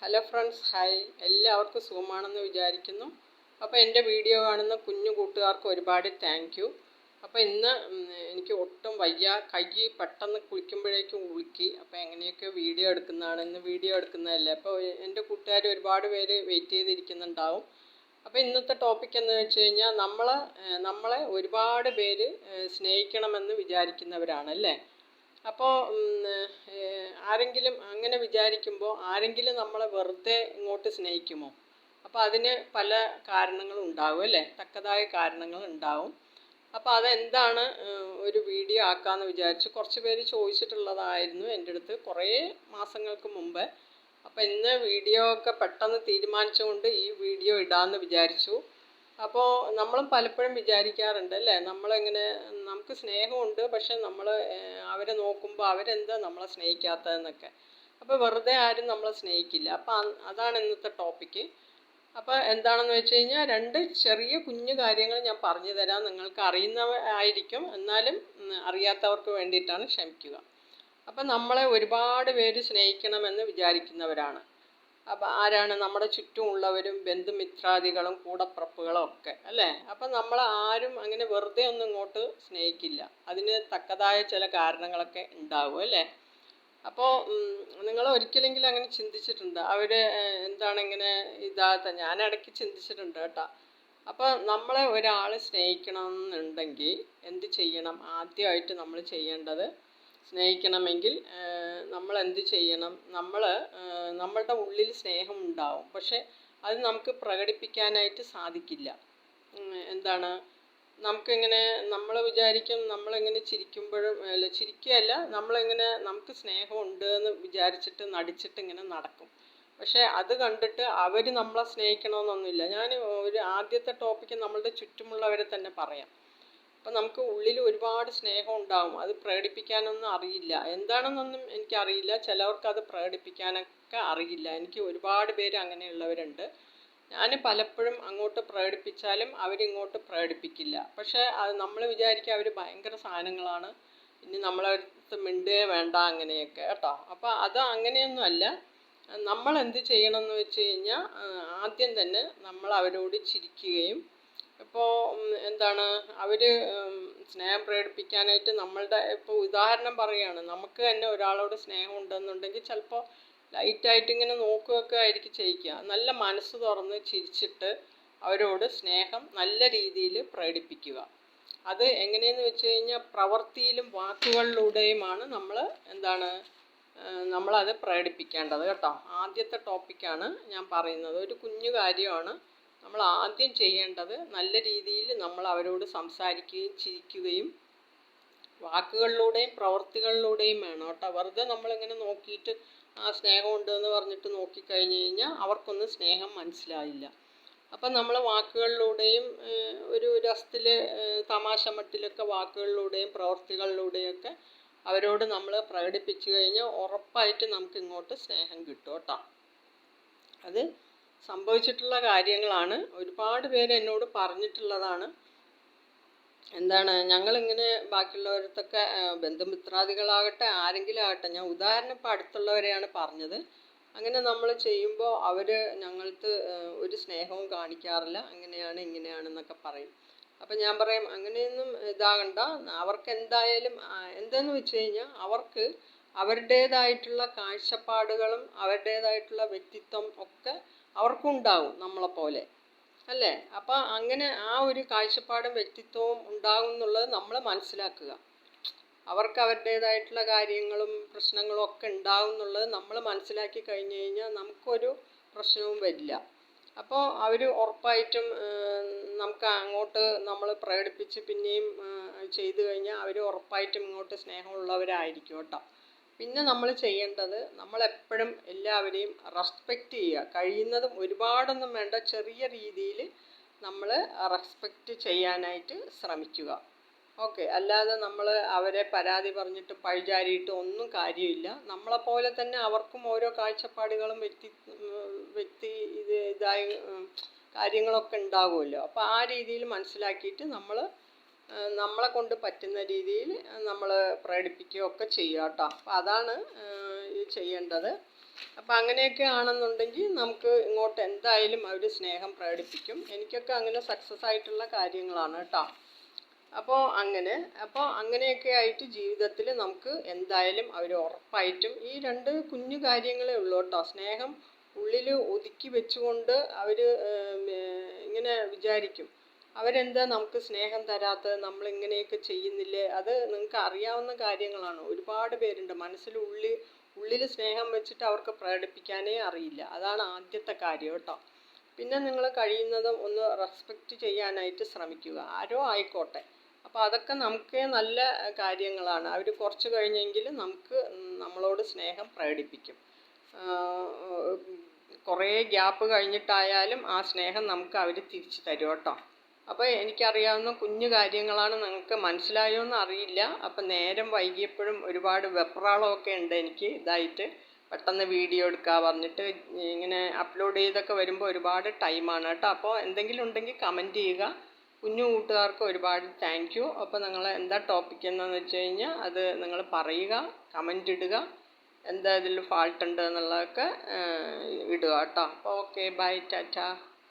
Hello friends hi എല്ലാവർക്കും സുഖമാണെന്ന് വിചാരിക്കുന്നു. അപ്പോൾ എന്റെ വീഡിയോ കാണുന്ന കുഞ്ഞു കൂട്ടുകാർക്ക് ഒരുപാട് താങ്ക് യു അപ്പോൾ ഇന്ന് എനിക്ക് ഒട്ടും വയ്യ. കൈ പെട്ടെന്ന് കുളിക്കുമ്പോഴേക്കും ഉളുക്കി അപ്പോൾ എങ്ങനെയൊക്കെ വീഡിയോ എടുക്കുന്നതാണ്. ഇന്ന് വീഡിയോ എടുക്കുന്നതല്ലേ. അപ്പോൾ എന്റെ കൂട്ടുകാർ ഒരുപാട് പേര് വെയിറ്റ് ചെയ്തിരിക്കുന്നുണ്ടാവും. അപ്പോൾ ഇന്നത്തെ ടോപ്പിക് എന്ന് വെച്ച് കഴിഞ്ഞാൽ നമ്മൾ നമ്മളെ ഒരുപാട് പേര് സ്നേഹിക്കണമെന്ന് വിചാരിക്കുന്നവരാണ് അല്ലേ? അപ്പോൾ ആരെങ്കിലും അങ്ങനെ വിചാരിക്കുമ്പോൾ ആരെങ്കിലും നമ്മളെ വെറുതെ ഇങ്ങോട്ട് സ്നേഹിക്കുമോ? അപ്പോൾ അതിന് പല കാരണങ്ങളും ഉണ്ടാവും അല്ലേ? തക്കതായ കാരണങ്ങൾ ഉണ്ടാവും. അപ്പോൾ അതെന്താണ് ഒരു വീഡിയോ ആക്കാമെന്ന് വിചാരിച്ച് കുറച്ച് പേര് ചോദിച്ചിട്ടുള്ളതായിരുന്നു എന്റെ അടുത്ത് കുറേ മാസങ്ങൾക്ക് മുമ്പ്. അപ്പോൾ ഇന്ന് വീഡിയോ ഒക്കെ പെട്ടെന്ന് തീരുമാനിച്ചുകൊണ്ട് ഈ വീഡിയോ ഇടാമെന്ന് വിചാരിച്ചു. അപ്പോൾ നമ്മളും പലപ്പോഴും വിചാരിക്കാറുണ്ട് അല്ലേ? നമ്മളിങ്ങനെ നമുക്ക് സ്നേഹമുണ്ട് പക്ഷെ നമ്മൾ അവരെ നോക്കുമ്പോൾ അവരെന്താ നമ്മളെ സ്നേഹിക്കാത്തതെന്നൊക്കെ. അപ്പോൾ വെറുതെ ആരും നമ്മളെ സ്നേഹിക്കില്ല. അപ്പോൾ അതാണ് ഇന്നത്തെ ടോപ്പിക്ക്. അപ്പോൾ എന്താണെന്ന് വെച്ച് കഴിഞ്ഞാൽ രണ്ട് ചെറിയ കുഞ്ഞു കാര്യങ്ങൾ ഞാൻ പറഞ്ഞു തരാം. നിങ്ങൾക്ക് അറിയുന്നവ ആയിരിക്കും. എന്നാലും അറിയാത്തവർക്ക് വേണ്ടിയിട്ടാണ് ക്ഷമിക്കുക. അപ്പം നമ്മളെ ഒരുപാട് പേര് സ്നേഹിക്കണമെന്ന് വിചാരിക്കുന്നവരാണ്. അപ്പം ആരാണ് നമ്മുടെ ചുറ്റുമുള്ളവരും ബന്ധുമിത്രാദികളും കൂടപ്പുറപ്പുകളും ഒക്കെ അല്ലേ? അപ്പം നമ്മൾ ആരും അങ്ങനെ വെറുതെ ഒന്നും ഇങ്ങോട്ട് സ്നേഹിക്കില്ല. അതിന് തക്കതായ ചില കാരണങ്ങളൊക്കെ ഉണ്ടാവും അല്ലേ? അപ്പോൾ നിങ്ങൾ ഒരിക്കലെങ്കിലും അങ്ങനെ ചിന്തിച്ചിട്ടുണ്ട്? അവർ എന്താണ് ഇങ്ങനെ ഇതാത്ത ഞാൻ ഇടയ്ക്ക് ചിന്തിച്ചിട്ടുണ്ട് കേട്ടോ. അപ്പോൾ നമ്മളെ ഒരാൾ സ്നേഹിക്കണമെന്നുണ്ടെങ്കിൽ എന്ത് ചെയ്യണം? ആദ്യമായിട്ട് നമ്മൾ ചെയ്യേണ്ടത് സ്നേഹിക്കണമെങ്കിൽ നമ്മൾ എന്ത് ചെയ്യണം? നമ്മൾ നമ്മളുടെ ഉള്ളിൽ സ്നേഹം ഉണ്ടാവും പക്ഷെ അത് നമുക്ക് പ്രകടിപ്പിക്കാനായിട്ട് സാധിക്കില്ല. എന്താണ്? നമുക്കിങ്ങനെ നമ്മൾ വിചാരിക്കും നമ്മളിങ്ങനെ ചിരിക്കുമ്പോഴും അല്ല ചിരിക്കുകയല്ല നമ്മളിങ്ങനെ നമുക്ക് സ്നേഹമുണ്ട് എന്ന് വിചാരിച്ചിട്ട് നടിച്ചിട്ട് ഇങ്ങനെ നടക്കും. പക്ഷേ അത് കണ്ടിട്ട് അവർ നമ്മളെ സ്നേഹിക്കണമെന്നൊന്നുമില്ല. ഞാൻ ഒരു ആദ്യത്തെ ടോപ്പിക്ക് നമ്മളുടെ ചുറ്റുമുള്ളവരെ തന്നെ പറയാം. അപ്പം നമുക്ക് ഉള്ളിൽ ഒരുപാട് സ്നേഹം ഉണ്ടാകും അത് പ്രകടിപ്പിക്കാനൊന്നും അറിയില്ല. എന്താണെന്നൊന്നും എനിക്കറിയില്ല. ചിലവർക്ക് അത് പ്രകടിപ്പിക്കാനൊക്കെ അറിയില്ല. എനിക്ക് ഒരുപാട് പേര് അങ്ങനെയുള്ളവരുണ്ട്. ഞാൻ പലപ്പോഴും അങ്ങോട്ട് പ്രകടിപ്പിച്ചാലും അവരിങ്ങോട്ട് പ്രകടിപ്പിക്കില്ല. പക്ഷേ അത് നമ്മൾ വിചാരിക്കുക അവർ ഭയങ്കര സാധനങ്ങളാണ്. ഇനി നമ്മളടുത്ത് മിണ്ടേ വേണ്ട അങ്ങനെയൊക്കെ കേട്ടോ. അപ്പോൾ അത് അങ്ങനെയൊന്നുമല്ല നമ്മൾ എന്ത് ചെയ്യണം എന്ന് വെച്ച് കഴിഞ്ഞാൽ ആദ്യം തന്നെ നമ്മൾ അവരോട് ചിരിക്കുകയും ഇപ്പോൾ എന്താണ് അവർ സ്നേഹം പ്രകടിപ്പിക്കാനായിട്ട് നമ്മളുടെ ഇപ്പോൾ ഉദാഹരണം പറയുകയാണ് നമുക്ക് തന്നെ ഒരാളോട് സ്നേഹം ഉണ്ടെന്നുണ്ടെങ്കിൽ ചിലപ്പോൾ ലൈറ്റായിട്ട് ഇങ്ങനെ നോക്കുകയൊക്കെ ആയിരിക്കും ചെയ്യിക്കുക. നല്ല മനസ്സ് തുറന്ന് ചിരിച്ചിട്ട് അവരോട് സ്നേഹം നല്ല രീതിയിൽ പ്രകടിപ്പിക്കുക. അത് എങ്ങനെയെന്ന് വെച്ച് കഴിഞ്ഞാൽ പ്രവൃത്തിയിലും വാക്കുകളിലൂടെയുമാണ് നമ്മൾ എന്താണ് നമ്മളത് പ്രകടിപ്പിക്കേണ്ടത് കേട്ടോ. ആദ്യത്തെ ടോപ്പിക്കാണ് ഞാൻ പറയുന്നത്. ഒരു കുഞ്ഞു കാര്യമാണ്. നമ്മൾ ആദ്യം ചെയ്യേണ്ടത് നല്ല രീതിയിൽ നമ്മൾ അവരോട് സംസാരിക്കുകയും ചിരിക്കുകയും വാക്കുകളിലൂടെയും പ്രവൃത്തികളിലൂടെയും വേണം കേട്ടോ. വെറുതെ നമ്മളിങ്ങനെ നോക്കിയിട്ട് ആ സ്നേഹമുണ്ട് എന്ന് പറഞ്ഞിട്ട് നോക്കിക്കഴിഞ്ഞ് കഴിഞ്ഞാൽ അവർക്കൊന്നും സ്നേഹം മനസ്സിലായില്ല അപ്പം നമ്മൾ വാക്കുകളിലൂടെയും ഒരു രസത്തിൽ തമാശ മട്ടിലൊക്കെ വാക്കുകളിലൂടെയും പ്രവൃത്തികളിലൂടെയൊക്കെ അവരോട് നമ്മൾ പ്രകടിപ്പിച്ചു കഴിഞ്ഞാൽ ഉറപ്പായിട്ട് നമുക്ക് ഇങ്ങോട്ട് സ്നേഹം കിട്ടും കേട്ടോ. അത് സംഭവിച്ചിട്ടുള്ള കാര്യങ്ങളാണ്. ഒരുപാട് പേര് എന്നോട് പറഞ്ഞിട്ടുള്ളതാണ്. എന്താണ് ഞങ്ങളിങ്ങനെ ബാക്കിയുള്ളവരത്തൊക്കെ ബന്ധുമിത്രാദികളാകട്ടെ ആരെങ്കിലും ആകട്ടെ ഞാൻ ഉദാഹരണം ഇപ്പോൾ അടുത്തുള്ളവരെയാണ് പറഞ്ഞത്. അങ്ങനെ നമ്മൾ ചെയ്യുമ്പോൾ അവർ ഞങ്ങൾക്ക് ഒരു സ്നേഹവും കാണിക്കാറില്ല. അങ്ങനെയാണ് ഇങ്ങനെയാണെന്നൊക്കെ പറയും. അപ്പം ഞാൻ പറയും അങ്ങനെയൊന്നും ഇതാകണ്ട. അവർക്ക് എന്തായാലും എന്താന്ന് വെച്ച് കഴിഞ്ഞാൽ അവർക്ക് അവരുടേതായിട്ടുള്ള കാഴ്ചപ്പാടുകളും അവരുടേതായിട്ടുള്ള വ്യക്തിത്വം ഒക്കെ അവർക്കും ഉണ്ടാവും നമ്മളെപ്പോലെ അല്ലേ? അപ്പം അങ്ങനെ ആ ഒരു കാഴ്ചപ്പാടും വ്യക്തിത്വവും ഉണ്ടാകും എന്നുള്ളത് നമ്മൾ മനസ്സിലാക്കുക. അവർക്ക് അവരുടേതായിട്ടുള്ള കാര്യങ്ങളും പ്രശ്നങ്ങളും ഒക്കെ ഉണ്ടാകും എന്നുള്ളത് നമ്മൾ മനസ്സിലാക്കി കഴിഞ്ഞ് കഴിഞ്ഞാൽ നമുക്കൊരു പ്രശ്നവും വരില്ല. അപ്പോൾ അവർ ഉറപ്പായിട്ടും നമുക്ക് അങ്ങോട്ട് നമ്മൾ പ്രകടിപ്പിച്ച് പിന്നെയും ചെയ്തു കഴിഞ്ഞാൽ അവർ ഉറപ്പായിട്ടും ഇങ്ങോട്ട് സ്നേഹമുള്ളവരായിരിക്കും കേട്ടോ. പിന്നെ നമ്മൾ ചെയ്യേണ്ടത് നമ്മളെപ്പോഴും എല്ലാവരെയും റെസ്പെക്റ്റ് ചെയ്യുക. കഴിയുന്നതും ഒരുപാടൊന്നും വേണ്ട ചെറിയ രീതിയിൽ നമ്മൾ റെസ്പെക്റ്റ് ചെയ്യാനായിട്ട് ശ്രമിക്കുക. ഓക്കെ അല്ലാതെ നമ്മൾ അവരെ പരാതി പറഞ്ഞിട്ട് പഴിചാരിയിട്ട് ഒന്നും കാര്യമില്ല. നമ്മളെപ്പോലെ തന്നെ അവർക്കും ഓരോ കാഴ്ചപ്പാടുകളും വ്യക്തി വ്യക്തി ഇത് ഇതായി കാര്യങ്ങളൊക്കെ ഉണ്ടാകുമല്ലോ അപ്പോൾ ആ രീതിയിൽ മനസ്സിലാക്കിയിട്ട് നമ്മൾ നമ്മളെ കൊണ്ട് പറ്റുന്ന രീതിയിൽ നമ്മൾ പ്രകടിപ്പിക്കുകയൊക്കെ ചെയ്യുക കേട്ടോ. അപ്പോൾ അതാണ് ചെയ്യേണ്ടത്. അപ്പം അങ്ങനെയൊക്കെ ആണെന്നുണ്ടെങ്കിൽ നമുക്ക് ഇങ്ങോട്ട് എന്തായാലും അവർ സ്നേഹം പ്രകടിപ്പിക്കും. എനിക്കൊക്കെ അങ്ങനെ സക്സസ് ആയിട്ടുള്ള കാര്യങ്ങളാണ് കേട്ടോ. അപ്പോൾ അങ്ങനെ അപ്പോൾ അങ്ങനെയൊക്കെ ആയിട്ട് ജീവിതത്തിൽ നമുക്ക് എന്തായാലും അവർ ഉറപ്പായിട്ടും ഈ രണ്ട് കുഞ്ഞു കാര്യങ്ങളേ ഉള്ളൂ കേട്ടോ. സ്നേഹം ഉള്ളിൽ ഒതുക്കി വെച്ചുകൊണ്ട് അവർ ഇങ്ങനെ വിചാരിക്കും. അവരെന്താ നമുക്ക് സ്നേഹം തരാത്തത്? നമ്മൾ ഇങ്ങനെയൊക്കെ ചെയ്യുന്നില്ലേ? അത് നിങ്ങൾക്ക് അറിയാവുന്ന കാര്യങ്ങളാണ്. ഒരുപാട് പേരുണ്ട്. മനസ്സിൽ ഉള്ളിൽ ഉള്ളിൽ സ്നേഹം വെച്ചിട്ട് അവർക്ക് പ്രകടിപ്പിക്കാനേ അറിയില്ല. അതാണ് ആദ്യത്തെ കാര്യം കേട്ടോ. പിന്നെ നിങ്ങൾ കഴിയുന്നതും ഒന്ന് റെസ്പെക്റ്റ് ചെയ്യാനായിട്ട് ശ്രമിക്കുക. ആരോ ആയിക്കോട്ടെ. അപ്പോൾ അതൊക്കെ നമുക്ക് നല്ല കാര്യങ്ങളാണ്. അവർ കുറച്ച് കഴിഞ്ഞെങ്കിൽ നമുക്ക് നമ്മളോട് സ്നേഹം പ്രകടിപ്പിക്കും. കുറേ ഗ്യാപ്പ് കഴിഞ്ഞിട്ടായാലും ആ സ്നേഹം നമുക്ക് അവർ തിരിച്ചു തരും കേട്ടോ. അപ്പോൾ എനിക്കറിയാവുന്ന കുഞ്ഞു കാര്യങ്ങളാണ് നിങ്ങൾക്ക് മനസ്സിലായോ എന്ന് അറിയില്ല. അപ്പം നേരം വൈകിയപ്പോഴും ഒരുപാട് വെപ്രാളമൊക്കെ ഉണ്ട് എനിക്ക് ഇതായിട്ട്. പെട്ടെന്ന് വീഡിയോ എടുക്കുക പറഞ്ഞിട്ട് ഇങ്ങനെ അപ്ലോഡ് ചെയ്തൊക്കെ വരുമ്പോൾ ഒരുപാട് ടൈമാണ് കേട്ടോ. അപ്പോൾ എന്തെങ്കിലും ഉണ്ടെങ്കിൽ കമന്റ് ചെയ്യുക. കുഞ്ഞു കൂട്ടുകാർക്ക് ഒരുപാട് താങ്ക് യു അപ്പോൾ നിങ്ങൾ എന്താ ടോപ്പിക് എന്താണെന്ന് വെച്ച് കഴിഞ്ഞാൽ അത് നിങ്ങൾ പറയുക കമന്റ് ഇടുക. എന്താ ഇതിൽ ഫാൾട്ട് ഉണ്ട് എന്നുള്ളതൊക്കെ ഇടുക കേട്ടോ. അപ്പോൾ ഓക്കെ ബൈ ടാറ്റ